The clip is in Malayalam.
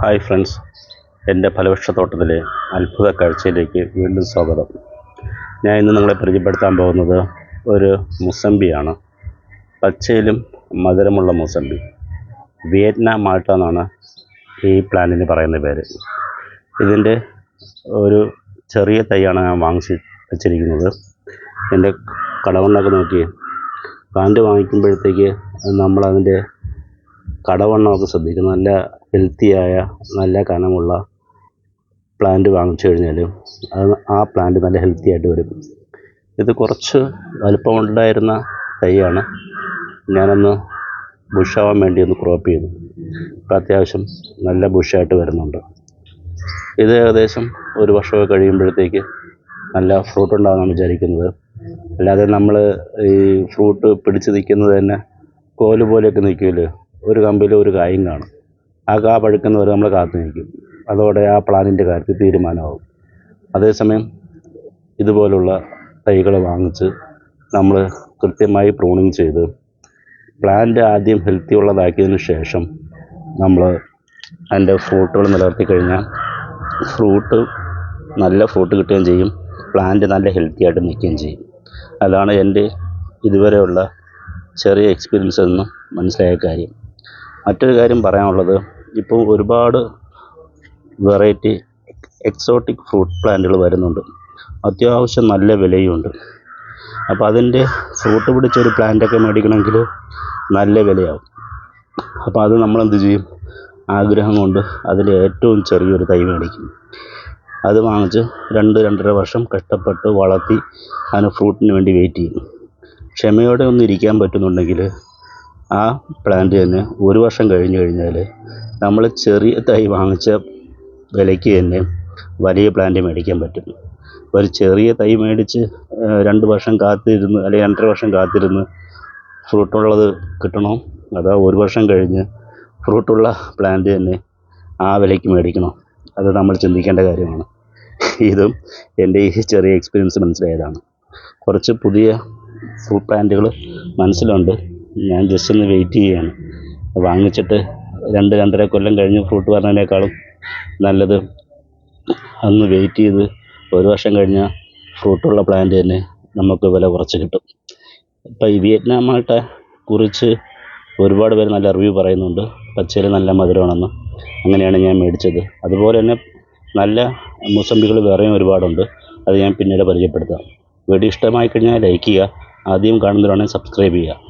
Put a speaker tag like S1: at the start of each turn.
S1: Hi friends. എന്റെ ഫലവൃക്ഷത്തോട്ടത്തിലെ അത്ഭുത കാഴ്ചയിലേക്ക് വീണ്ടും സ്വാഗതം. ഞാൻ ഇന്ന് നിങ്ങളെ പരിചയപ്പെടുത്താൻ പോകുന്നത് ഒരു മുസമ്പിയാണ് പച്ചയിലും മധുരമുള്ള മുസമ്പി വിയറ്റ്നാം മാൾട്ട എന്നാണ് ഈ പ്ലാന്റിന് പറയുന്ന പേര്. ഇതിന്റെ ഒരു ചെറിയ തൈയാണ് ഞാൻ വാങ്ങിച്ച് വെച്ചിരിക്കുന്നത്. എന്റെ കടവണ്ണൊക്കെ നോക്കി പ്ലാന്റ് വാങ്ങിക്കുമ്പോഴത്തേക്ക് നമ്മളതിന്റെ കടവണ്ണമൊക്കെ ശ്രദ്ധിക്കണം നല്ല ഹെൽത്തിയായ നല്ല കനമുള്ള പ്ലാന്റ് വാങ്ങിച്ചു കഴിഞ്ഞാൽ ആ പ്ലാന്റ് നല്ല ഹെൽത്തി ആയിട്ട് വരും. ഇത് കുറച്ച് വലുപ്പമുണ്ടായിരുന്ന തൈയാണ്. ഞാനൊന്ന് ബുഷാവാൻ വേണ്ടി ഒന്ന് ക്രോപ്പ് ചെയ്തു. ഇപ്പം അത്യാവശ്യം നല്ല ബുഷായിട്ട് വരുന്നുണ്ട്. ഇത് ഏകദേശം ഒരു വർഷമൊക്കെ കഴിയുമ്പോഴത്തേക്ക് നല്ല ഫ്രൂട്ട് ഉണ്ടാകുമെന്നാണ് വിചാരിക്കുന്നത്. അല്ലാതെ നമ്മൾ ഈ ഫ്രൂട്ട് പിടിച്ച് നിൽക്കുന്നത് തന്നെ കോൽ പോലെയൊക്കെ നിൽക്കുമല്ലോ ഒരു കമ്പിയിൽ ഒരു കായും കാണും. ആ കാ പഴുക്കുന്നവരെ നമ്മൾ കാത്തു നിൽക്കും അതോടെ ആ പ്ലാനിന്റെ കാര്യത്തിൽ തീരുമാനമാകും. അതേസമയം ഇതുപോലുള്ള തൈകൾ വാങ്ങിച്ച് നമ്മൾ കൃത്യമായി പ്രൂണിങ് ചെയ്ത് പ്ലാന്റ് ആദ്യം ഹെൽത്തി ഉള്ളതാക്കിയതിന് ശേഷം നമ്മൾ അതിന്റെ ഫ്രൂട്ടുകൾ നിലനിർത്തി കഴിഞ്ഞാൽ ഫ്രൂട്ട് നല്ല ഫ്രൂട്ട് കിട്ടുകയും ചെയ്യും. പ്ലാന്റ് നല്ല ഹെൽത്തി ആയിട്ട് നിൽക്കുകയും ചെയ്യും. അതാണ് എന്റെ ഇതുവരെയുള്ള ചെറിയ എക്സ്പീരിയൻസ് എന്ന് മനസ്സിലായ കാര്യം. മറ്റൊരു കാര്യം പറയാനുള്ളത് ഇപ്പോൾ ഒരുപാട് വെറൈറ്റി എക്സോട്ടിക് ഫ്രൂട്ട് പ്ലാന്റുകൾ വരുന്നുണ്ട്. അത്യാവശ്യം നല്ല വിലയുമുണ്ട് അപ്പോൾ അതിന്റെ ഫ്രൂട്ട് പിടിച്ചൊരു പ്ലാന്റൊക്കെ മേടിക്കണമെങ്കിൽ നല്ല വിലയാവും. അപ്പോൾ അത് നമ്മൾ എന്ത് ചെയ്യും? ആഗ്രഹം കൊണ്ട് അതിൽ ഏറ്റവും ചെറിയൊരു തൈ മേടിക്കും. അത് വാങ്ങിച്ച് രണ്ട് രണ്ടര വർഷം കഷ്ടപ്പെട്ട് വളർത്തി അതിന് ഫ്രൂട്ടിന് വേണ്ടി വെയിറ്റ് ചെയ്യും. ക്ഷമയോടെ ഒന്ന് ഇരിക്കാൻ പറ്റുന്നുണ്ടെങ്കിൽ ആ പ്ലാന്റ് തന്നെ ഒരു വർഷം കഴിഞ്ഞ് കഴിഞ്ഞാൽ നമ്മൾ ചെറിയ തൈ വാങ്ങിച്ച വിലയ്ക്ക് തന്നെ വലിയ പ്ലാന്റ് മേടിക്കാൻ പറ്റും. ഒരു ചെറിയ തൈ മേടിച്ച് രണ്ട് വർഷം കാത്തിരുന്ന് അല്ലെങ്കിൽ രണ്ടര വർഷം കാത്തിരുന്ന് ഫ്രൂട്ടുള്ളത് കിട്ടണോ. അതോ ഒരു വർഷം കഴിഞ്ഞ് ഫ്രൂട്ടുള്ള പ്ലാന്റ് തന്നെ ആ വിലയ്ക്ക് മേടിക്കണോ. അത് നമ്മൾ ചിന്തിക്കേണ്ട കാര്യമാണ്. ഇതും എന്റെ ഈ ചെറിയ എക്സ്പീരിയൻസ് മനസ്സിലായതാണ്. കുറച്ച് പുതിയ ഫ്രൂട്ട് പ്ലാന്റുകൾ മനസ്സിലുണ്ട്. ഞാൻ ജസ്റ്റ് ഒന്ന് വെയിറ്റ് ചെയ്യുകയാണ് വാങ്ങിച്ചിട്ട് രണ്ട് രണ്ടര കൊല്ലം കഴിഞ്ഞ് ഫ്രൂട്ട് വരുന്നതിനേക്കാളും നല്ലത് അന്ന് വെയിറ്റ് ചെയ്ത് ഒരു വർഷം കഴിഞ്ഞാൽ ഫ്രൂട്ടുള്ള പ്ലാന്റ് തന്നെ നമുക്ക് വില കുറച്ച് കിട്ടും. ഇപ്പം ഈ വിയറ്റ്നാമായിട്ട് കുറിച്ച് ഒരുപാട് പേര് നല്ല റിവ്യൂ പറയുന്നുണ്ട്. പച്ചയിൽ നല്ല മധുരമാണെന്ന്. അങ്ങനെയാണ് ഞാൻ മേടിച്ചത്. അതുപോലെ തന്നെ നല്ല മുസമ്പികൾ വേറെയും ഒരുപാടുണ്ട്. അത് ഞാൻ പിന്നീട് പരിചയപ്പെടുത്താം. വീഡിയോ ഇഷ്ടമായി കഴിഞ്ഞാൽ ലൈക്ക് ചെയ്യുക. ആദ്യം കാണുന്നവരാണെങ്കിൽ സബ്സ്ക്രൈബ് ചെയ്യുക.